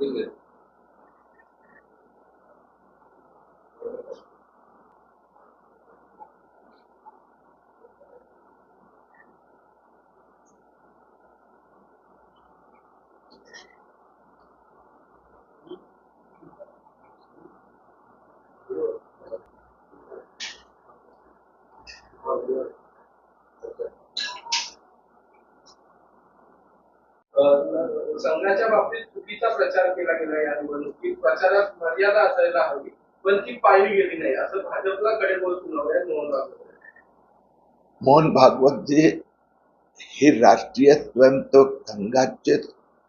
Regel. संघाच्या बाबतीत चुकीचा प्रचार केला गेला या निवडणुकीत. प्रचारात मर्यादा असायला हवी पण ती पाळली गेली नाही. असं भाजपला कडेबोल सुनावण्यात मोहन भागवत मोहन भागवत जे हे राष्ट्रीय स्वयंसेवक संघाचे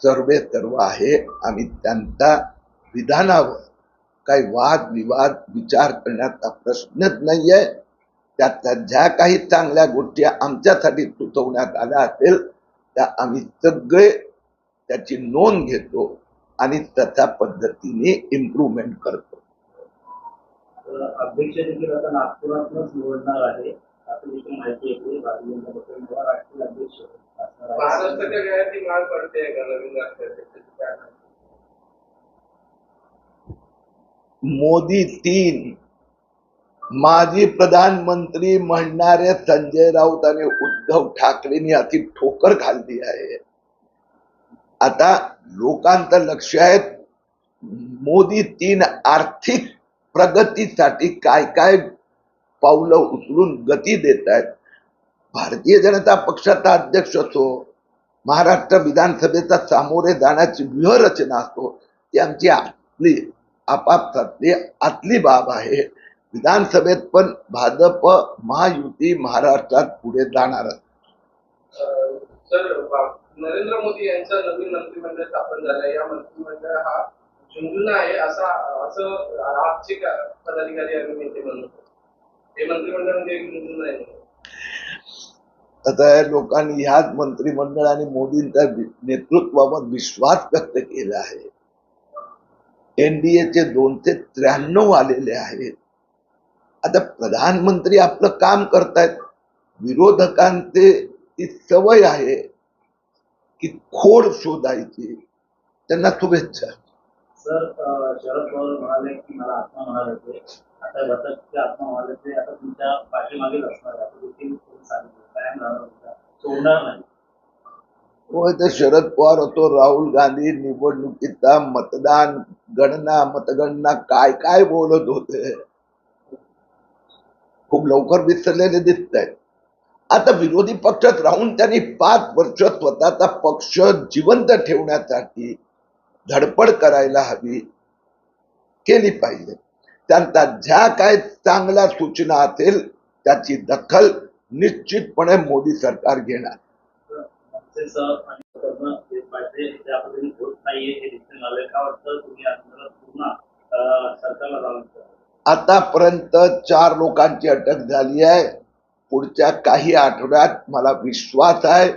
सर्वे सर्व आहे आणि त्यांचा विधानावर काही वाद विवाद विचार करण्याचा प्रश्नच नाहीये. त्यातल्या ज्या काही चांगल्या गोष्टी आमच्यासाठी सुचवण्यात आल्या असेल त्या आम्ही सगळे त्याची नोंद घेतो आणि तशा पद्धतीने इम्प्रूव्हमेंट करतो अध्यक्ष देखील आता नागपुरातूनच निवडणार आहे असं देखील माहिती येते भारतीय जनता पक्षाचे राष्ट्रीय अध्यक्ष असणार आहे. महाराष्ट्राच्या वेळात ती माळ पडते का नवीन राष्ट्राध्यक्षाची काय माहिती? मोदी तीन माजी प्रधानमंत्री म्हणणारे संजय राऊत आणि उद्धव ठाकरेंनी अति ठोकर खाल्ली आहे आता लोकांचं लक्ष आहे मोदी तीन आर्थिक प्रगतीसाठी काय काय पावलं उचलून गती देत आहेत. भारतीय जनता पक्षाचा अध्यक्ष असो महाराष्ट्र विधानसभेचा सामोरे जाण्याची व्यूहरचना असो ती आमची आपली आपापसातली आतली बाब आहे. विधानसभेत पण भाजप महायुती महाराष्ट्रात पुढे जाणार सर नरेंद्र मोदी यांचा नवीन मंत्रिमंडळ स्थापन झालं या मंत्रिमंडळ हा झुंझुना आहे असा असं आजचे पदाधिकारी आम्ही नेते म्हणतो हे मंत्रिमंडळ म्हणजे झुंझुना आहे. आता या लोकांनी ह्याच मंत्रिमंडळ आणि मोदींच्या नेतृत्वावर विश्वास व्यक्त केला आहे. एनडीएचे दोनशे त्र्याण्णव आलेले आहेत. आता प्रधानमंत्री आपलं काम करतायत. विरोधकांचे ती सवय आहे. की खोड शोधायची. त्यांना शुभेच्छा सर शरद पवार म्हणाले की मला आत्मा म्हणाले होते. आता घटकचे आत्मा म्हणाले ते आता तुमच्या पाठीमागेच असणार आहे. असं देखील त्यांनी सांगितलं कायम राहणार होता सोडणार नाही. होय तर शरद पवार होतो राहुल गांधी निवडणुकीचा मतदान गणना मतगणना काय काय बोलत होते? खूप लवकर विसरलेले दिसत आहेत आता विरोधी पक्षात राहून त्यांनी पाच वर्ष स्वतःचा पक्ष जिवंत ठेवण्यासाठी धडपड करायला हवी केली पाहिजे. त्यांचा ज्या काय चांगल्या सूचना असेल त्याची दखल निश्चितपणे मोदी सरकार घेणार. आतापर्यंत चार लोकांची अटक झाली आहे. पुढच्या काही आठवड्यात मला विश्वास आहे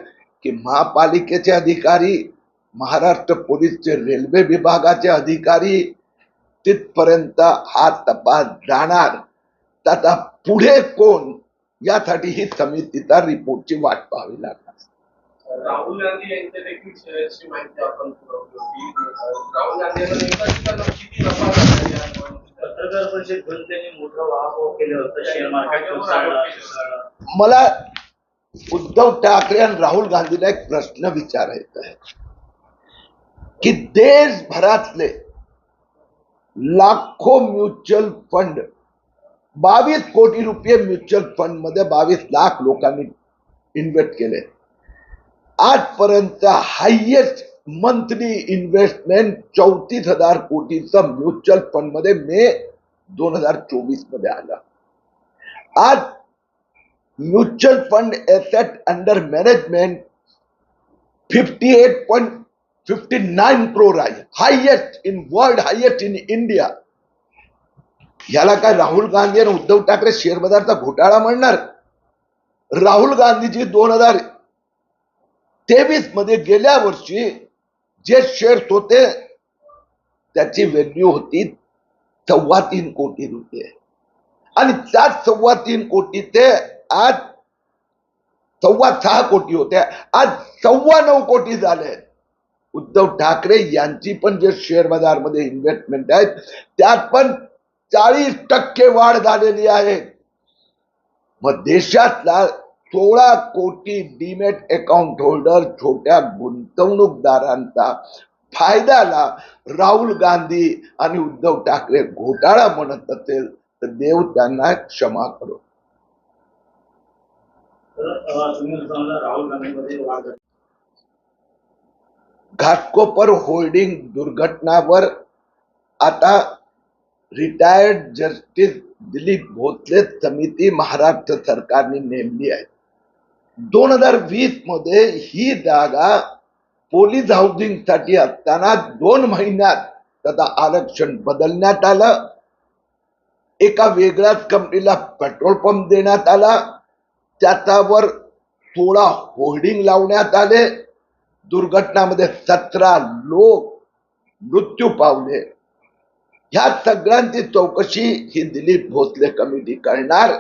की महापालिकेचे अधिकारी महाराष्ट्र पोलीसचे रेल्वे विभागाचे अधिकारी तिथपर्यंत हा तपास जाणार. त्याचा पुढे कोण? यासाठी ही समितीचा रिपोर्टची वाट पाहावी लागणार. राहुल गांधी यांच्या देखील शेअर्सची माहिती आपण पुरवली होती. राहुल गांधी यांना किती नफा झाला मला उद्धव ठाकरे आणि राहुल गांधीला एक प्रश्न विचारायचा आहे की देशभरातले लाखो म्युच्युअल फंड, बावीस कोटी रुपये म्युच्युअल फंड मध्ये बावीस लाख लोकांनी इन्व्हेस्ट केले. आजपर्यंत हायएस्ट मंथली इन्व्हेस्टमेंट चौतीस हज़ार कोटीचं म्युच्युअल फंड मध्ये मे दोन हजार चोवीसमध्ये आला. आज mutual fund asset under management fifty eight point fifty nine crore आहे. Highest in world highest in India याला काय राहुल गांधी आणि उद्धव ठाकरे शेअर बाजारचा घोटाळा म्हणणार? राहुल गांधीजी दोन हजार तेवीसमध्ये गेल्या वर्षी जे शेअर्स होते त्याची व्हॅल्यू होती सव्वा तीन कोटी रुपये. आणि त्याच सव्वा तीन कोटी ते आज सव्वा सहा कोटी होते. आज सव्वा नऊ कोटी झाले. उद्धव ठाकरे यांची पण जे शेअर बाजारमध्ये इन्व्हेस्टमेंट आहेत त्यात पण चाळीस टक्के वाढ झालेली आहे. मग देशातला सोळा कोटी डीमेट अकाउंट होल्डर छोट्या गुंतवणूकदारांचा फायद्याला राहुल गांधी आणि उद्धव ठाकरे घोटाळा म्हणत असेल तर देव त्यांना क्षमा करो. घाटकोपर होल्डिंग दुर्घटनावर आता रिटायर्ड जस्टिस दिलीप भोसले समिती महाराष्ट्र सरकारने नेमली आहे दोन हजार वीसमध्ये ही जागा पोलीस हाऊसिंगसाठी असताना दोन महिन्यात त्याचा आरक्षण बदलण्यात आलं. एका वेगळ्याच कंपनीला पेट्रोल पंप देण्यात आला. त्याच्यावर थोडा होर्डिंग लावण्यात आले. दुर्घटनामध्ये सतरा लोक मृत्यू पावले. ह्या सगळ्यांची चौकशी ही दिलीप भोसले कमिटी करणार.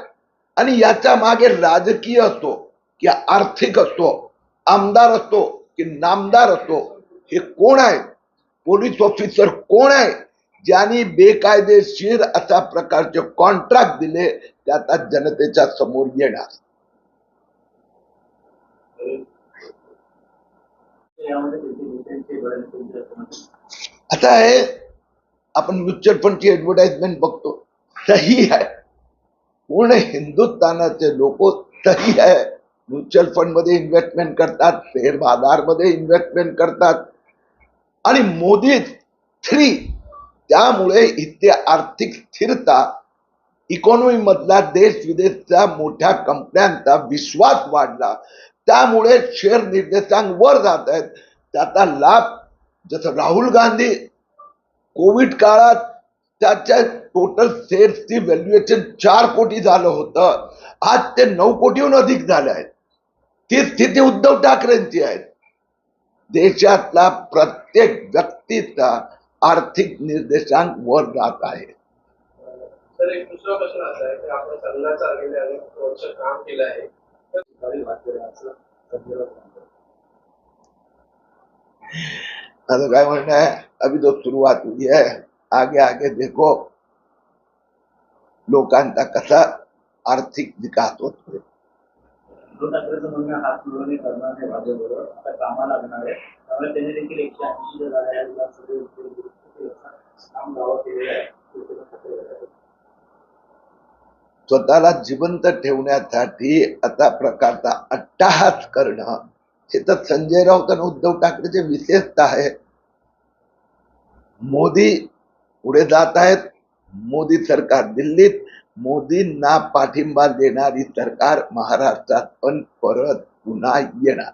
आणि याच्या मागे राजकीय असतो की आर्थिक असतो आमदार असतो की नामदार असो हे कोण आहे? पोलीस ऑफिसर कोण आहे? ज्यांनी बेकायदेशीर अशा प्रकारचे कॉन्ट्रॅक्ट दिले ते आता जनतेच्या समोर येणार. असं आता आहे आपण म्युच्युअल फंडची ऍडव्हर्टाइजमेंट बघतो. सही आहे. पूर्ण हिंदुस्थानाचे लोक सही आहे. म्युच्युअल फंडमध्ये इन्व्हेस्टमेंट करतात शेअर बाजारमध्ये इन्व्हेस्टमेंट करतात. आणि मोदी थ्री त्यामुळे इथे आर्थिक स्थिरता इकॉनॉमी मधला देश विदेशच्या मोठ्या कंपन्यांचा विश्वास वाढला. त्यामुळे शेअर निर्देशांक वर जात आहेत. त्याचा लाभ जसं राहुल गांधी कोविड काळात त्याच्या टोटल शेअर्सची व्हॅल्युएशन चार कोटी झालं होतं. आज ते नऊ कोटीहून अधिक झाले आहेत. ती स्थिती उद्धव ठाकरेंची आहे. देशातला प्रत्येक व्यक्तीचा आर्थिक निर्देशांक वर जात आहे. तर एक दुसरा प्रश्न असा आहे की आपण संघाचा गेले अनेक वर्ष काम केलं आहे तर गाडी भाजलेलं आहे असं? सध्याला सांगतो. आता काय म्हणणं आहे? अभी तो सुरुवात हुई है. आगे आगे देखो. लोकांचा कसा आर्थिक विकास होतो उद्धव ठाकरेचं म्हणणं हात मिळवणे करणार नाही भाजपबरोबर आता कामा लागणार आहे. त्यामुळे त्याने देखील एकशे ऐंशी गाड्या काम गावात केलेलं आहे. स्वतःला जिवंत ठेवण्यासाठी आता प्रकारचा अट्टाहास करणं हे तर संजय राऊत आणि उद्धव ठाकरेचे विशेषता आहे. मोदी पुढे जात आहेत. मोदी सरकार दिल्लीत मोदींना पाठिंबा देणारी सरकार महाराष्ट्रात पण परत पुन्हा येणार.